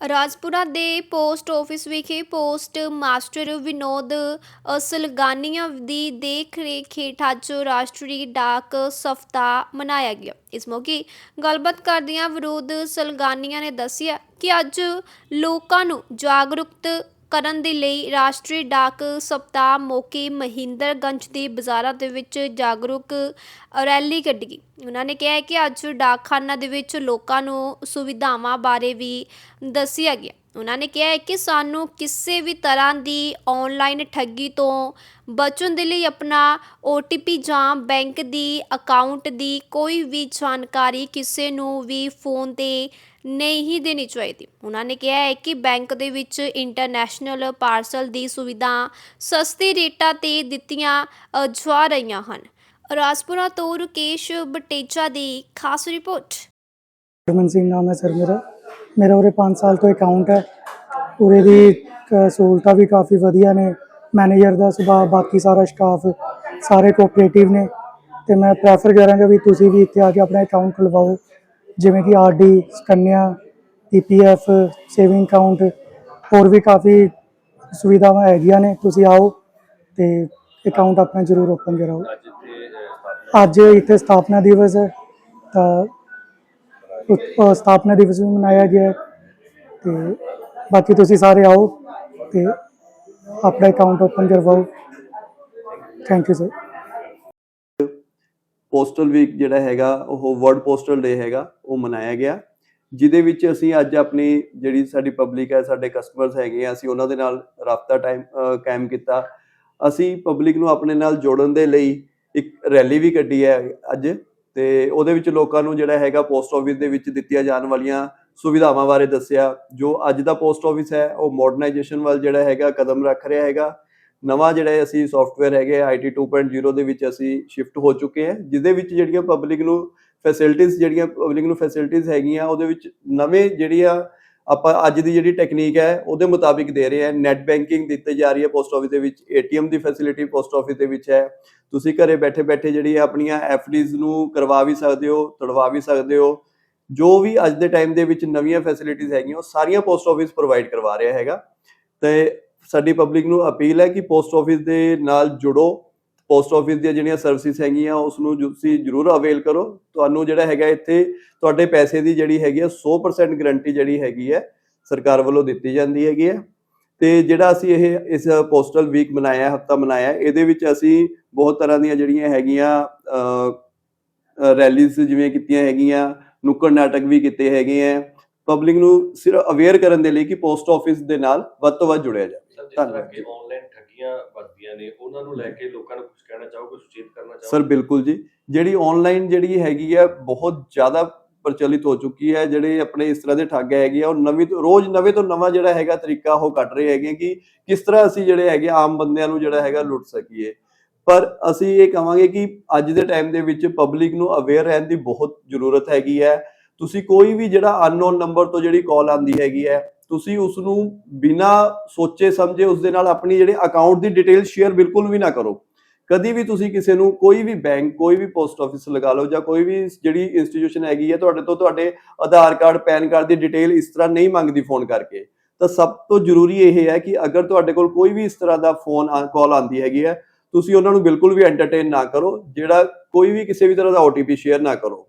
ਰਾਜਪੁਰਾ ਦੇ post office ਵਿਖੇ post master Vinod Asalgania ਦੀ ਦੇਖ ਰੇਖ ਹੇਠ ਅੱਜ ਰਾਸ਼ਟਰੀ ਡਾਕ ਸਪਤਾਹ ਮਨਾਇਆ ਗਿਆ। ਇਸ ਮੌਕੇ ਗੱਲਬਾਤ ਕਰਦਿਆਂ ਵਿਰੋਧ ਸਲਗਾਨੀਆ ਨੇ ਦੱਸਿਆ ਕਿ ਅੱਜ ਲੋਕਾਂ ਨੂੰ ਜਾਗਰੂਕਤ ਕਰਨ ਦੇ ਲਈ ਰਾਸ਼ਟਰੀ ਡਾਕ ਸਪਤਾਹ ਮੌਕੇ ਮਹਿੰਦਰਗੰਜ ਦੇ ਬਾਜ਼ਾਰਾਂ ਦੇ ਵਿੱਚ ਜਾਗਰੂਕ ਰੈਲੀ ਕੱਢੀ। ਗਈ ਉਹਨਾਂ ਨੇ ਕਿਹਾ ਕਿ ਅੱਜ ਡਾਕਖਾਨਾ ਦੇ ਵਿੱਚ ਲੋਕਾਂ ਨੂੰ ਸੁਵਿਧਾਵਾਂ ਬਾਰੇ ਵੀ ਦੱਸਿਆ ਗਿਆ। ਉਹਨਾਂ ਨੇ ਕਿਹਾ ਹੈ ਕਿ ਸਾਨੂੰ ਕਿਸੇ ਵੀ ਤਰ੍ਹਾਂ ਦੀ ਆਨਲਾਈਨ ਠੱਗੀ ਤੋਂ ਬਚਣ ਦੇ ਲਈ ਆਪਣਾ OTP ਜਾਂ ਬੈਂਕ ਦੀ ਅਕਾਊਂਟ ਦੀ ਕੋਈ ਵੀ ਜਾਣਕਾਰੀ ਕਿਸੇ ਨੂੰ ਵੀ ਫੋਨ ਤੇ ਨਹੀਂ ਦੇਣੀ ਚਾਹੀਦੀ। ਉਹਨਾਂ ਨੇ ਕਿਹਾ ਹੈ ਕਿ ਬੈਂਕ ਦੇ ਵਿੱਚ ਇੰਟਰਨੈਸ਼ਨਲ ਪਾਰਸਲ ਦੀ ਸੁਵਿਧਾ ਸਸਤੇ ਰੇਟਾਂ ਤੇ ਦਿੱਤੀਆਂ ਅ, ਜਾ ਰਹੀਆਂ ਹਨ। ਰਾਜਪੁਰਾ ਤੋਂ ਰਕੇਸ਼ ਬਟੇਜਾ ਦੀ ਖਾਸ ਰਿਪੋਰਟ। ਹਰਮਨ ਸਿੰਘ ਨਾਮ ਹੈ ਸਰ ਮੇਰਾ। ਮੇਰਾ ਉਰੇ 5 ਸਾਲ ਤੋਂ ਅਕਾਊਂਟ ਹੈ। ਉਰੇ ਦੀ ਕ- ਸਹੂਲਤਾਂ ਵੀ ਕਾਫੀ ਵਧੀਆ ਨੇ। ਮੈਨੇਜਰ ਦਾ ਸੁਭਾਅ, ਬਾਕੀ ਸਾਰਾ ਸਟਾਫ ਸਾਰੇ ਕੋਆਪਰੇਟਿਵ ਨੇ। ਤੇ ਮੈਂ ਪ੍ਰੈਫਰ ਕਰਾਂਗਾ ਵੀ ਤੁਸੀਂ ਵੀ ਇੱਥੇ ਆ ਕੇ ਆਪਣਾ ਅਕਾਊਂਟ ਖੁਲਵਾਓ। ਜਿਵੇਂ ਕਿ RD Sukanya EPF saving account ਹੋਰ ਵੀ ਕਾਫੀ ਸੁਵਿਧਾਵਾਂ ਹੈਗੀਆਂ ਨੇ। ਤੁਸੀਂ ਆਓ ਤੇ ਅਕਾਊਂਟ ਆਪਣਾ ਜ਼ਰੂਰ ਓਪਨ ਕਰਾਓ। ਅੱਜ ਇੱਥੇ ਸਥਾਪਨਾ ਦਿਵਸ ਹੈ। ਤਾਂ ਸਥਾਪਨਾ ਦਿਵਸ ਵੀ ਮਨਾਇਆ ਗਿਆ ਤੇ ਬਾਕੀ ਤੁਸੀਂ ਸਾਰੇ ਆਓ ਤੇ ਆਪਣਾ ਅਕਾਊਂਟ ਓਪਨ ਕਰਵਾਓ। Thank you sir postal week ਜਿਹੜਾ ਹੈਗਾ, ਉਹ ਵਰਲਡ ਪੋਸਟਲ ਡੇ ਹੈਗਾ, ਉਹ ਮਨਾਇਆ ਗਿਆ। ਜਿਹਦੇ ਵਿੱਚ ਅਸੀਂ ਅੱਜ ਆਪਣੀ ਜਿਹੜੀ ਸਾਡੀ ਪਬਲਿਕ ਹੈ, ਸਾਡੇ ਕਸਟਮਰਸ ਹੈਗੇ ਆ, ਅਸੀਂ ਉਹਨਾਂ ਦੇ ਨਾਲ ਰਾਬਤਾ ਟਾਈਮ ਕਾਇਮ ਕੀਤਾ। ਅਸੀਂ ਪਬਲਿਕ ਨੂੰ ਆਪਣੇ ਨਾਲ ਜੋੜਨ ਦੇ ਲਈ ਇੱਕ ਰੈਲੀ ਵੀ ਕੱਢੀ ਹੈ ਅੱਜ। ਤੇ ਉਹਦੇ ਵਿੱਚ ਲੋਕਾਂ ਨੂੰ ਜਿਹੜਾ ਹੈਗਾ ਪੋਸਟ ਆਫਿਸ ਦੇ ਵਿੱਚ ਦਿੱਤੀਆਂ ਜਾਣ ਵਾਲੀਆਂ ਸੁਵਿਧਾਵਾਂ ਬਾਰੇ ਦੱਸਿਆ, ਜੋ ਅੱਜ ਦਾ ਪੋਸਟ ਆਫਿਸ ਹੈ, ਉਹ ਮਾਡਰਨਾਈਜੇਸ਼ਨ ਵੱਲ ਜਿਹੜਾ ਹੈਗਾ ਕਦਮ ਰੱਖ ਰਿਹਾ ਹੈਗਾ। ਨਵਾਂ ਜਿਹੜਾ ਅਸੀਂ ਸੌਫਟਵੇਅਰ ਹੈਗੇ ਆਈਟੀ 2.0 ਦੇ ਵਿੱਚ ਅਸੀਂ ਸ਼ਿਫਟ ਹੋ ਚੁੱਕੇ ਹਾਂ ਜਿਹਦੇ ਵਿੱਚ ਜਿਹੜੀਆਂ ਪਬਲਿਕ ਨੂੰ ਫੈਸਿਲਿਟੀਆਂ ਜਿਹੜੀਆਂ ਪਬਲਿਕ ਨੂੰ ਫੈਸਿਲਿਟੀਆਂ ਹੈਗੀਆਂ, ਉਹਦੇ ਵਿੱਚ ਨਵੇਂ ਜਿਹੜੀਆਂ ਆਪਾਂ ਅੱਜ ਦੀ ਜਿਹੜੀ ਟੈਕਨੀਕ ਹੈ, ਉਹਦੇ ਮੁਤਾਬਿਕ ਦੇ ਰਹੇ ਹਾਂ। ਨੈਟ ਬੈਂਕਿੰਗ ਦਿੱਤੀ ਜਾ ਰਹੀ ਹੈ ਪੋਸਟ ਆਫਿਸ ਦੇ ਵਿੱਚ। ਏਟੀਐਮ ਦੀ ਫੈਸਿਲਿਟੀ ਪੋਸਟ ਆਫਿਸ ਦੇ ਵਿੱਚ ਹੈ। ਤੁਸੀਂ ਘਰੇ ਬੈਠੇ ਬੈਠੇ ਜਿਹੜੀ ਹੈ ਆਪਣੀਆਂ ਐਫਡੀਜ਼ ਨੂੰ ਕਰਵਾ ਵੀ ਸਕਦੇ ਹੋ, ਤੜਵਾ ਵੀ ਸਕਦੇ ਹੋ। ਜੋ ਵੀ ਅੱਜ ਦੇ ਟਾਈਮ ਦੇ ਵਿੱਚ ਨਵੀਆਂ ਫੈਸਿਲਿਟੀਆਂ ਹੈਗੀਆਂ, ਉਹ ਸਾਰੀਆਂ ਪੋਸਟ ਆਫਿਸ ਪ੍ਰੋਵਾਈਡ ਕਰਵਾ ਰਿਹਾ ਹੈਗਾ। ਤੇ ਸਾਡੀ ਪਬਲਿਕ ਨੂੰ ਅਪੀਲ ਹੈ ਕਿ ਪੋਸਟ ਆਫਿਸ ਦੇ ਨਾਲ ਜੁੜੋ। ਪੋਸਟ ਆਫਿਸ ਦੀਆਂ ਜਿਹੜੀਆਂ ਸਰਵਿਸਿਜ਼ ਹੈਗੀਆਂ ਉਸ ਨੂੰ ਤੁਸੀਂ ਜਰੂਰ ਅਵੇਲ ਕਰੋ। ਤੁਹਾਨੂੰ ਜਿਹੜਾ ਹੈਗਾ ਇੱਥੇ, ਤੁਹਾਡੇ ਪੈਸੇ ਦੀ ਜਿਹੜੀ ਹੈਗੀ ਹੈ 100% ਗਾਰੰਟੀ ਜਿਹੜੀ ਹੈਗੀ ਹੈ ਸਰਕਾਰ ਵੱਲੋਂ ਦਿੱਤੀ ਜਾਂਦੀ ਹੈਗੀ ਹੈ ਤੇ ਜਿਹੜਾ ਅਸੀਂ ਇਹ, ਇਸ ਪੋਸਟਲ ਵੀਕ ਮਨਾਇਆ, ਹਫਤਾ ਮਨਾਇਆ, ਇਹਦੇ ਵਿੱਚ ਅਸੀਂ ਬਹੁਤ ਤਰ੍ਹਾਂ ਦੀਆਂ ਜਿਹੜੀਆਂ ਹੈਗੀਆਂ ਰੈਲੀਜ਼ ਜਿਵੇਂ ਕੀਤੀਆਂ ਹੈਗੀਆਂ, ਨੁੱਕੜ ਨਾਟਕ ਵੀ ਕੀਤੇ ਹੈਗੇ ਆ। ਪਬਲਿਕ ਨੂੰ ਸਿਰਫ ਅਵੇਅਰ ਕਰਨ ਦੇ ਲਈ ਕਿ ਪੋਸਟ ਆਫਿਸ ਦੇ ਨਾਲ ਵੱਧ ਤੋਂ ਵੱਧ ਜੁੜਿਆ ਜਾਵੇ। ਜਿਸ ਤਰ੍ਹਾਂ ਧੰਨਵਾਦ ਕਿ ਆਨਲਾਈਨ ਠੱਗੀਆਂ ਵੱਧਦੀਆਂ ਨੇ ਉਹਨਾਂ ਨੂੰ ਲੈ ਕੇ ਲੋਕਾਂ ਨੂੰ ਕੁਝ ਕਹਿਣਾ ਚਾਹੋਗੇ ਸੁਚੇਤ ਕਰਨਾ ਸਰ ਚਾਹੋਗੇ ਬਿਲਕੁਲ ਜੀ। ਜਿਹੜੀ ਆਨਲਾਈਨ ਜਿਹੜੀ ਹੈਗੀ ਹੈ ਬਹੁਤ ਜ਼ਿਆਦਾ ਪ੍ਰਚਲਿਤ ਹੋ ਚੁੱਕੀ ਹੈ। ਜਿਹੜੇ ਆਪਣੇ ਇਸ ਤਰ੍ਹਾਂ ਦੇ ਠੱਗ ਹੈਗੇ ਆ ਉਹ ਨਵੀਂ ਤੋਂ ਰੋਜ਼ ਨਵੇਂ ਤੋਂ ਨਵਾਂ ਜਿਹੜਾ ਹੈਗਾ ਤਰੀਕਾ ਉਹ ਕੱਢ ਰਹੇ ਹੈਗੇ ਕਿ ਕਿਸ ਤਰ੍ਹਾਂ ਅਸੀਂ ਜਿਹੜੇ ਹੈਗੇ ਆਮ ਬੰਦਿਆਂ ਨੂੰ ਜਿਹੜਾ ਹੈਗਾ ਲੁੱਟ ਸਕੀਏ। ਪਰ ਅਸੀਂ ਇਹ ਕਹਾਂਗੇ ਕਿ ਅੱਜ ਦੇ ਟਾਈਮ ਦੇ ਵਿੱਚ ਪਬਲਿਕ ਨੂੰ ਅਵੇਅਰ ਰਹਿਣ ਦੀ ਬਹੁਤ ਜ਼ਰੂਰਤ ਹੈਗੀ ਹੈ। ਤੁਸੀਂ ਕੋਈ ਵੀ ਜਿਹੜਾ ਅਨਨੋਨ ਨੰਬਰ ਤੋਂ ਜਿਹੜੀ ਕਾਲ ਆਂਦੀ ਹੈਗੀ ਹੈ ਤੁਸੀਂ ਉਸ ਨੂੰ ਬਿਨਾ ਸੋਚੇ ਸਮਝੇ ਉਸ ਦੇ ਨਾਲ ਆਪਣੀ ਜਿਹੜੇ ਅਕਾਊਂਟ ਦੀ ਡਿਟੇਲ ਸ਼ੇਅਰ ਬਿਲਕੁਲ ਵੀ ਨਾ ਕਰੋ। ਕਦੀ ਵੀ ਤੁਸੀਂ ਕਿਸੇ ਨੂੰ ਕੋਈ ਵੀ ਬੈਂਕ ਕੋਈ ਵੀ ਪੋਸਟ ਆਫਿਸ ਲਗਾ ਲਓ ਜਾਂ ਕੋਈ ਵੀ ਜਿਹੜੀ ਇੰਸਟੀਟਿਊਸ਼ਨ ਹੈਗੀ ਹੈ ਤੁਹਾਡੇ ਤੋਂ ਤੁਹਾਡੇ ਆਧਾਰ ਕਾਰਡ, ਪੈਨ ਕਾਰਡ ਦੀ ਡਿਟੇਲ ਇਸ ਤਰ੍ਹਾਂ ਨਹੀਂ ਮੰਗਦੀ ਫੋਨ ਕਰਕੇ। ਤਾਂ ਸਭ ਤੋਂ ਜ਼ਰੂਰੀ ਇਹ ਹੈ ਕਿ ਅਗਰ ਤੁਹਾਡੇ ਕੋਲ ਕੋਈ ਵੀ ਇਸ ਤਰ੍ਹਾਂ ਦਾ ਫੋਨ ਕਾਲ ਆਂਦੀ ਹੈਗੀ ਹੈ, ਤੁਸੀਂ ਉਹਨਾਂ ਨੂੰ ਬਿਲਕੁਲ ਵੀ ਐਂਟਰਟੇਨ ਨਾ ਕਰੋ, ਜਿਹੜਾ ਕੋਈ ਵੀ ਕਿਸੇ ਵੀ ਤਰ੍ਹਾਂ ਦਾ OTP ਸ਼ੇਅਰ ਨਾ ਕਰੋ।